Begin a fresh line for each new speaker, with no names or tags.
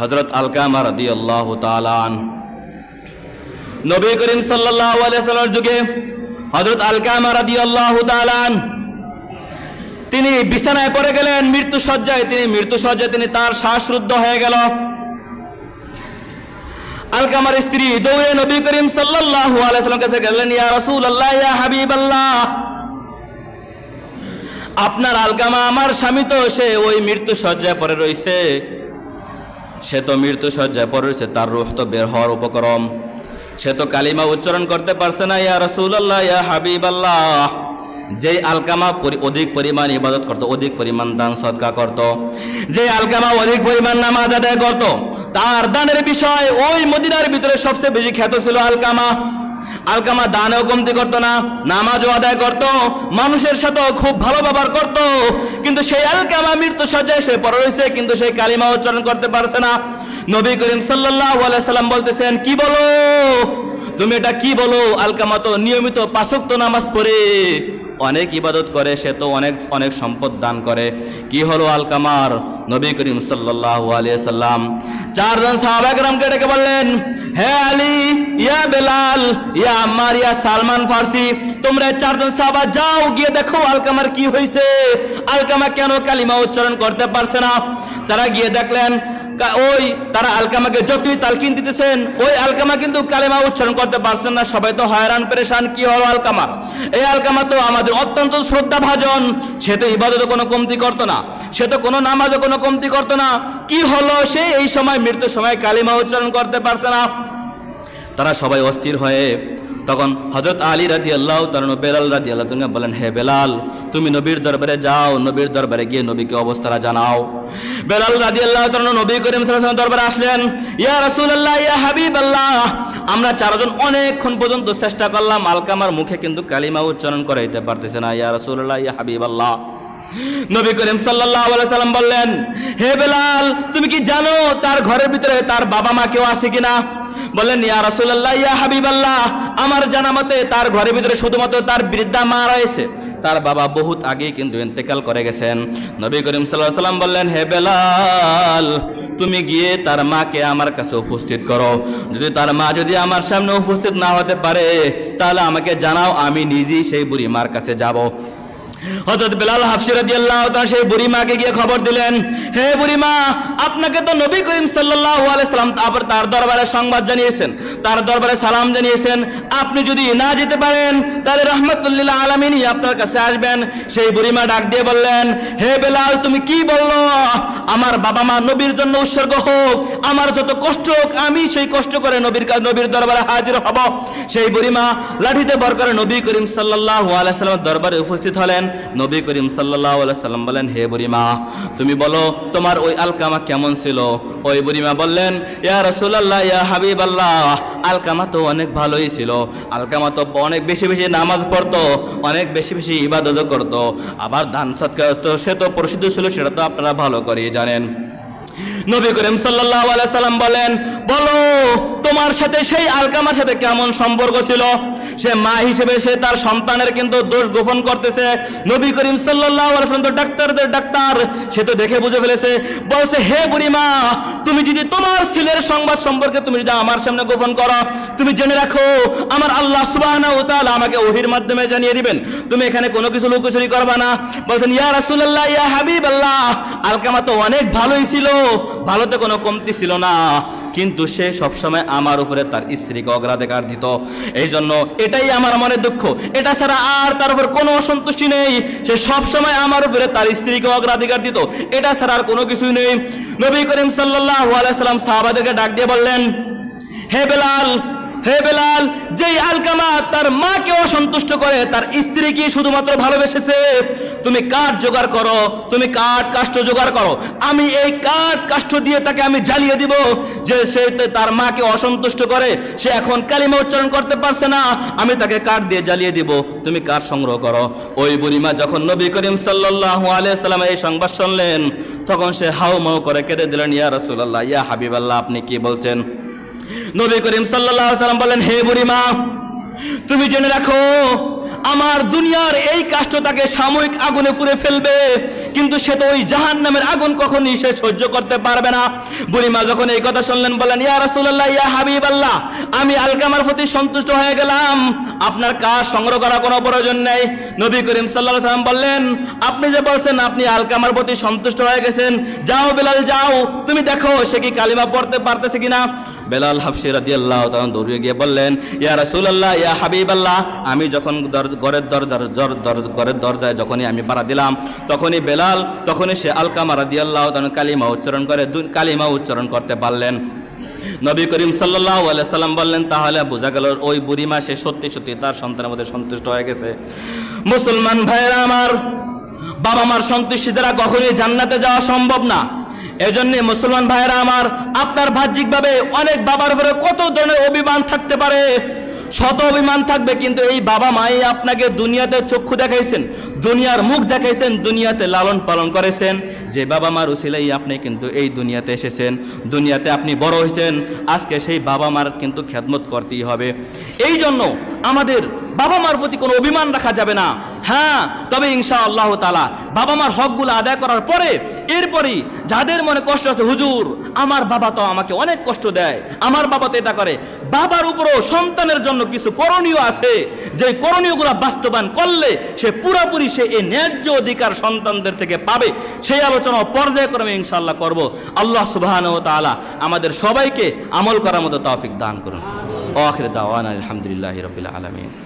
হজরত আলকামা রাদি আল্লাহ তালান নবী করিম সাল্লাহ যুগে হজরত আলকামা রাদি আল্লাহ তালান তিনি বিছানায় পড়ে গেলেন, মৃত্যু সজ্জায় তিনি মৃত্যু সজ্জায় তিনি তার শ্বাসরুদ্ধ হয়ে গেল। আলকামার স্ত্রী দৌড়ে নবী করিম সাল্লাল্লাহু আলাইহি কাছে গেলেন, ইয়া রাসূলুল্লাহ, ইয়া হাবিবাল্লাহ, আপনার আলকামা আমার স্বামী তো, সে ওই মৃত্যু সজ্জায় পড়ে রয়েছে সে তো মৃত্যু পড়ে রয়েছে তার রুহ তো বের হওয়ার উপক্রম। সে তো কালিমা উচ্চারণ করতে পারছে না, ইয়া রসুল্লাহ ইয়া হাবিব আল্লাহ যে আলকামা অধিক পরিমাণ ইবাদত করত, অধিক পরিমাণ দান সৎকা করত। যে আলকামা অধিক পরিমাণ নামাজ আদায় করত, তার দানের বিষয় ওই মদিনার ভিতরে সবচেয়ে বেশি খ্যাত ছিল আলকামা। আলকামা দানেও কমতি করতো না, নামাজও আদায় করত, মানুষের সাথেও খুব ভালো ব্যবহার করত। কিন্তু সেই আলকামা মৃত্যু সজ্জায় সে পড়ে রয়েছে, কিন্তু সেই কালিমা উচ্চারণ করতে পারছে না। নবী করিম আলাইহি সাল্লাম বলতেছেন, কি বলো? তুমি এটা কি বলো? আলকামা তো নিয়মিত পাঁচক্ত নামাজ পড়ে। অনেক ইবাদত করে, সে তো অনেক অনেক সম্পদ দান করে। কি হলো আলকামার নবী করিম সাল্লাল্লাহু আলাইহি সাল্লাম? চারজন সাহাবাগরামকে ডেকে বললেন হে আলী, ইয়া বেলাল, ইয়া আম্মার ইয়া সালমান ফার্সি, তোমরা চারজন সাহাবা যাও, গিয়ে দেখো আলকামার কি হয়েছে আলকামা কেন কালিমা উচ্চারণ করতে পারছে না? তারা গিয়ে দেখলেন ওই তারা আলকামাকে যতই তালকিন দিতেছেন, ওই আলকামা কিন্তু কালেমা উচ্চারণ করতে পারছেন না। সবাই তো হয়রান, পেরেশান, কি হলো আলকামা? এই আলকামা তো আমাদের অত্যন্ত শ্রদ্ধা ভাজন সে তো ইবাদতে কোনো কমতি করতো না। সে তো কোনো নামাজে কোনো কমতি করতো না। কি হলো সে? এই সময় মৃত্যুর সময় কালিমা উচ্চারণ করতে পারছে না। তারা সবাই অস্থির হয়ে তখন হজরত আলী রাদি আল্লাহ তার বেলাল রাদি আল্লাহ তুমি বলেন, হে বেলাল, তুমি নবীর দরবারে যাও, নবীর দরবারে গিয়ে নবীকে অবস্থাটা জানাও। বেলাল রাদি আল্লাহ তার নবী করিম দরবারে আসলেন, ইয়া রাসূলুল্লাহ, ইয়া হাবিবাল্লাহ। আমরা চারজন অনেকক্ষণ পর্যন্ত চেষ্টা করলাম, আলকামার মুখে কিন্তু কালিমা উচ্চারণ করাইতে পারতেছে না, ইয়া রাসূলুল্লাহ, ইয়া হাবিব আল্লাহ নবী করিম আলাইহি সাল্লাম বললেন, হে বেলাল, তুমি কি জানো তার ঘরের ভিতরে তার বাবা মা কেউ আছে কিনা? বললেন, ইয়া রাসূলুল্লাহ, ইয়া হাবিবাল্লাহ। আমার জানা মতে তার ঘরের ভিতরে শুধুমাত্র তার বৃদ্ধা মা রয়েছে। তার বাবা বহুত আগেই কিন্তু ইন্তেকাল করে গেছেন। নবী করিম আলাইহি সাল্লাম বললেন, হে বেলাল, তুমি গিয়ে তার মাকে আমার কাছে উপস্থিত করো। যদি তার মা যদি আমার সামনে উপস্থিত না হতে পারে, তাহলে আমাকে জানাও, আমি নিজেই সেই বুড়ি মার কাছে যাব। হযরত বেলাল হাফসি রাদিয়াল্লাহু তাআলা সেই বুড়ি মাকে গিয়ে খবর দিলেন, হে বুড়ি মা, আপনাকে তো নবী করিম সাল্লাল্লাহু আলাইহি সাল্লাম তারপর তার দরবারে সংবাদ জানিয়েছেন, তার দরবারে সালাম জানিয়েছেন আপনি যদি না যেতে পারেন, তাহলে রহমতুল্লিল আলামিনই আপনার কাছে আসবেন। সেই বুড়িমা ডাক দিয়ে বললেন, হে বেলাল, তুমি কি বলল? আমার বাবা মা নবীর জন্য উৎসর্গ হোক, আমার যত কষ্ট হোক, আমি সেই কষ্ট করে নবীর নবীর দরবারে হাজির হব। সেই বুড়িমা লাঠিতে বর করে নবী করিম সাল্লাল্লাহু আলাইহি সাল্লামের দরবারে উপস্থিত হলেন। নবী করিম সাল্লাল্লাহু আলাইহি সাল্লাম বলেন হে বুড়িমা, তুমি বলো, তোমার ওই আলকামা কেমন ছিল? ওই বুড়িমা বললেন, ইয়া রাসূলুল্লাহ, ইয়া হাবিবাল্লাহ আলকামা তো অনেক ভালোই ছিল। আলকামা তো অনেক বেশি বেশি নামাজ পড়তো, অনেক বেশি বেশি ইবাদতও করতো। আবার দান সৎকার সে তো প্রসিদ্ধ ছিল, সেটা তো আপনারা ভালো করেই জানেন। নবী করিম সাল্লাল্লাহু আলাইহি সাল্লাম বলেন, বলো, তোমার সাথে সেই আলকামার সাথে কেমন সম্পর্ক ছিল? সে মা হিসেবে সে তার সন্তানের কিন্তু দোষ গোপন করতেছে। নবী করিম সাল্লাল্লাহু আলাইহি সাল্লাম তো ডাক্তারদের ডাক্তার, সে তো দেখে বুঝে ফেলেছে। বলছে, হে বুড়ি মা তুমি যদি তোমার ছেলের সংবাদ সম্পর্কে তুমি যদি আমার সামনে গোপন করো, তুমি জেনে রাখো, আমার আল্লাহ তাআলা আমাকে ওহির মাধ্যমে জানিয়ে দিবেন। তুমি এখানে কোনো কিছু লুকোচুরি করবা না। বলছেন, ইয়া রাসূলুল্লাহ, ইয়া হাবিব হাবিবাল্লাহ আলকামা তো অনেক ভালোই ছিল, ভালোতে কোনো কমতি ছিল না। কিন্তু সে সবসময় আমার উপরে তার স্ত্রীকে অগ্রাধিকার দিত। এই জন্য এটাই আমার মনে দুঃখ। এটা ছাড়া আর তার উপর কোনো অসন্তুষ্টি নেই। সে সবসময় আমার উপরে তার স্ত্রীকে অগ্রাধিকার দিত। এটা ছাড়া আর কোনো কিছুই নেই। নবী করিম সাল্লাহ আলাইসালাম সাহাবাদেরকে ডাক দিয়ে বললেন, হে বেলাল হে বেলাল, যেই আলকামা তার মাকে অসন্তুষ্ট করে, তার স্ত্রীকে শুধুমাত্র ভালোবেসেছে। তুমি কাঠ জোগাড় করো, তুমি কাঠ কাষ্ঠ জোগাড় করো। আমি এই কাঠ কাষ্ঠ দিয়ে তাকে আমি জ্বালিয়ে দিব যে সে তার মাকে অসন্তুষ্ট করে, সে এখন কালিমা উচ্চারণ করতে পারছে না, আমি তাকে কাঠ দিয়ে জ্বালিয়ে দিব। তুমি কাঠ সংগ্রহ করো। ওই বুড়িমা যখন নবী করিম সাল্লাল্লাহু আলাইহি এই সংবাদ শুনলেন, তখন সে হাউ মাউ করে কেঁদে দিলেন, ইয়া রাসূলুল্লাহ, ইয়া হাবিবাল্লাহ, আপনি কি বলছেন? নবী করিম আলাইহি সাল্লাম বলেন, হে বুড়িমা, তুমি জেনে রাখো, আমার দুনিয়ার এই কাষ্ট তাকে সাময়িক আগুনে পুড়ে ফেলবে, কিন্তু সে তো ওই জাহান নামের আগুন কখনই সে সহ্য করতে পারবে না। বুড়িমা যখন এই কথা শুনলেন, বলেন, ইয়া রাসূলুল্লাহ, ইয়া হাবিব আল্লাহ আমি আলকামার প্রতি সন্তুষ্ট হয়ে গেলাম। আপনার কাজ সংগ্রহ করার কোনো প্রয়োজন নেই। নবী করিম আলাইহি সাল্লাম বললেন, আপনি যে বলছেন, আপনি আলকামার প্রতি সন্তুষ্ট হয়ে গেছেন, যাও বেলাল, যাও। তুমি দেখো, সে কি কালিমা পড়তে পারতেছে কিনা? বেলাল হাফসি আল্লাহ তখন দৌড়িয়ে গিয়ে বললেন, ইয়া রাসুল আল্লাহ ইয়া হাবিব আল্লাহ আমি যখন ঘরের দরজার জর- ঘরের দরজায় যখনই আমি পাড়া দিলাম, তখনই বেলাল, তখনই সে আলকামা রাদিয়াল্লাহু তাআলা কালিমা উচ্চারণ করে কালিমা উচ্চারণ করতে পারলেন। নবী করিম সাল্লাহ সাল্লাম বললেন, তাহলে বোঝা গেল ওই বুড়িমা সে সত্যি সত্যি তার সন্তানের মধ্যে সন্তুষ্ট হয়ে গেছে। মুসলমান ভাইয়েরা আমার বাবা মার সন্তুষ্টি দ্বারা কখনই জান্নাতে যাওয়া সম্ভব না। এজন্য মুসলমান ভাইয়েরা আমার, আপনার বাহ্যিকভাবে অনেক বাবার উপরে কত ধরনের অভিমান থাকতে পারে? শত অভিমান থাকবে, কিন্তু এই বাবা মাই আপনাকে দুনিয়াতে চক্ষু দেখাইছেন, দুনিয়ার মুখ দেখাইছেন, দুনিয়াতে লালন পালন করেছেন। যে বাবা মার উসিলাই আপনি কিন্তু এই দুনিয়াতে এসেছেন, দুনিয়াতে আপনি বড় হয়েছেন আজকে সেই বাবা মার কিন্তু খেদমত করতেই হবে। এই জন্য আমাদের বাবা মার প্রতি কোনো অভিমান রাখা যাবে না। হ্যাঁ তবে ইনশা আল্লাহ তালা বাবা মার হকগুলো আদায় করার পরে এরপরই যাদের মনে কষ্ট আছে, হুজুর, আমার বাবা তো আমাকে অনেক কষ্ট দেয়। আমার বাবা তো এটা করে। বাবার উপরও সন্তানের জন্য কিছু করণীয় আছে। যে করণীয়গুলো বাস্তবায়ন করলে সে পুরোপুরি সে এই ন্যায্য অধিকার সন্তানদের থেকে পাবে। সেই আলোচনা পর্যায়ক্রমে ইনশাল্লাহ করব। আল্লাহ সুবহান ও তাআলা আমাদের সবাইকে আমল করার মতো তৌফিক দান করুন। আখির দাওয়ানা আলহামদুলিল্লাহি রাব্বিল আলামিন।